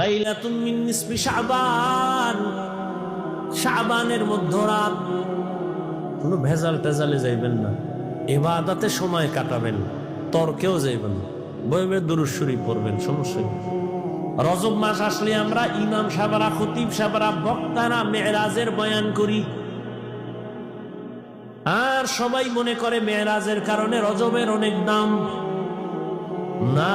লাইলাতুম মিন নিসফি শাবান। শাবানের মধ্যরাত কোনো ভেজাল টেজালে যাইবেন না। এবাদাতে সময় কাটাবেন, তর্কেও যাইবেন বইবে দুরুশ্বরী পড়বেন, সমস্যা। রজব মাস আসলে আমরা ইমাম সাবারা খতিব সাবারা বক্তারা মেয়েরাজের বয়ান করি। আর সবাই মনে করে মেয়েরাজের কারণে রজবের অনেক দাম। না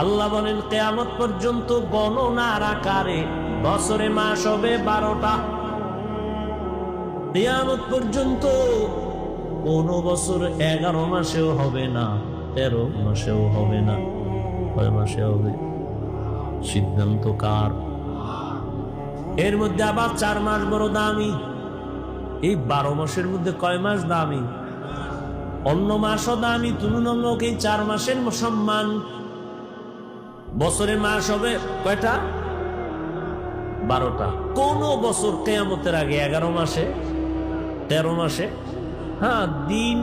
আল্লাহ বলেন, কেয়ামত পর্যন্ত গণনার আকারে বছরে, মাস হবে বারোটা। কেয়ামত পর্যন্ত কোন বছর এগারো মাসেও হবে না, তেরো মাসেও হবে না। কয় মাসে হবে? সিদ্ধান্ত কার? এর মধ্যে আবার চার মাস বড় দামি। এই বারো মাসের মধ্যে কয় মাস দামি? অন্য মাসও দামি, তুলনামূলক এই চার মাসের সম্মান বছরের মাস হবে কয়টা? বারোটা। কোন বছর কেয়ামতের আগে এগারো মাসে, তেরো মাসে হ্যাঁ দিন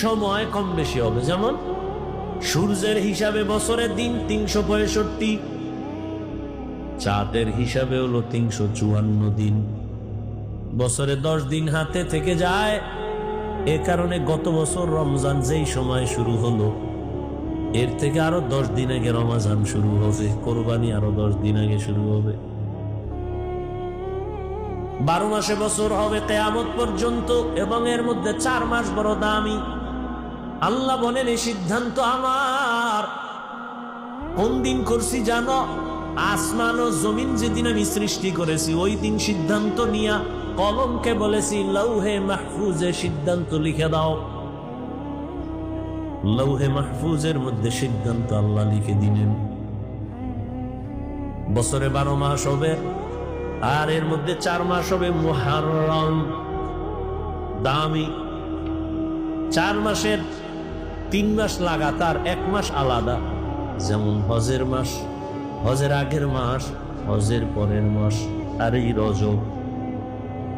সময় কম বেশি হবে। যেমন সূর্যের হিসাবে বছরের দিন তিনশো পঁয়ষট্টি, চাঁদের হিসাবে হলো তিনশো চুয়ান্ন দিন। বছরে দশ দিন হাতে থেকে যায়। এ কারণে গত বছর রমজান যেই সময় শুরু হলো এর থেকে আরও দশ দিন আগে রমাজান শুরু হবে, কোরবানি আরও দশ দিন আগে শুরু হবে। বারো মাসে বছর হবে কেয়ামত পর্যন্ত এবং এর মধ্যে চার মাস বড় দামি। আল্লাহ বলেন, এই সিদ্ধান্ত আমার। কোন দিন করছি জানো? আসমান ও জমিন যেদিন আমি সৃষ্টি করেছি, ওই দিন সিদ্ধান্ত নিয়া কলমকে বলেছি লৌহে মাহফুজে সিদ্ধান্ত লিখে দাও। লৌহে মাহফুজের মধ্যে সিদ্ধান্ত আল্লাহ লিখে দিলেন। বছরে বারো মাস হবে, আর এর মধ্যে চার মাস হবে মুহাররম। দামি। চার মাসের তিন মাস লাগাতার, এক মাস আলাদা। যেমন হজের মাস, হজের আগের মাস, হজের পরের মাস, আর এই রজব।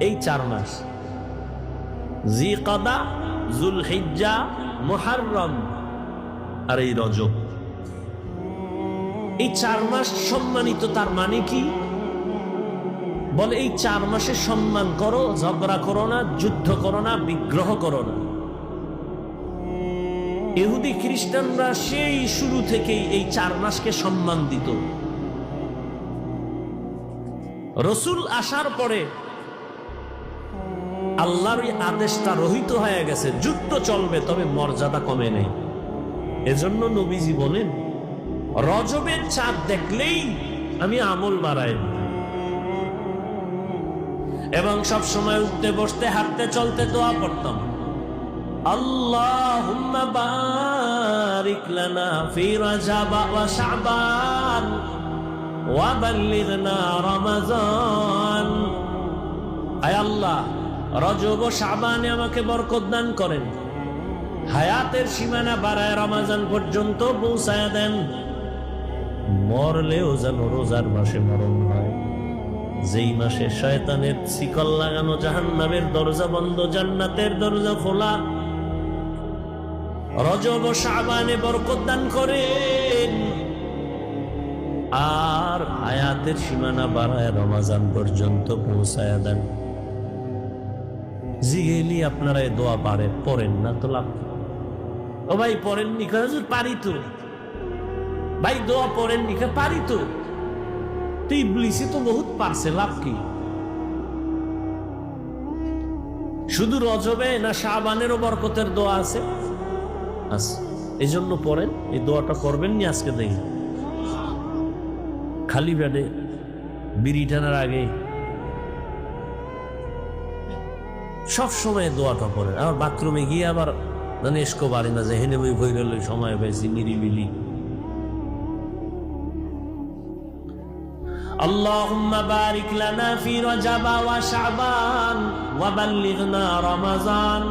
এই চার মাস। জি কাদা জুল হিজ্জা মুহাররম। আর এই রজব, এই চার মাস সম্মানিত তার মানে কি? বলে এই চার মাসে সম্মান করো, ঝগড়া করো না, যুদ্ধ করো না, বিগ্রহ করো না। ইহুদি খ্রিস্টানরা সেই শুরু থেকেই এই চার মাসকে সম্মান দিত। রসুল আসার পরে আল্লাহর এই আদেশটা রহিত হয়ে গেছে যুদ্ধ চলবে, তবে মর্যাদা কমে নেই। এজন্য নবীজি বলেন, রজবের চাঁদ দেখলেই আমি আমল বাড়াই। এবং সব সময় উঠতে, বসতে, হাঁটতে, চলতে দোয়া করতাম। রাজাব ওয়া আয় আল্লাহ রজব ও শাবানে আমাকে বরকত দান করেন। হায়াতের সীমানা বাড়ায় রমাজান পর্যন্ত পৌঁছায় দেন। মরলেও যেন রোজার মাসে মরণ হয়। যেই মাসে শয়তানের শিকল লাগানো জাহান্নামের দরজা বন্ধ, জান্নাতের দরজা খোলা, রজব ও শাবানে বরকত দান করেন। আর হায়াতের সীমানা বাড়ায় রমাজান পর্যন্ত পৌঁছায় দেন। জিগেলি আপনারা এই দোয়া পারে পড়েন না তো লাভ ও ভাই, পড়েন নি হুজুর পারি তো। ভাই, দোয়া পড়েন নি পারি তো। তুই তো বহুত পারছে, লাভ কি? শুধু রজবে না শাহবানেরও বরকতের দোয়া আছে? আছে এই জন্য পড়েন, এই দোয়াটা করবেন নি আজকে দেখি। খালি ব্যাডে বিড়ি টানার আগে সব সময় দোয়াটা পড়েন আবার বাথরুমে গিয়ে আবার মানে এসকো বাড়ি না যে হেনে বই ভৈরল সময় পেয়েছি নিরিবিলি। اللهم بارك لنا في رجب وشعبان وبلغنا رمضان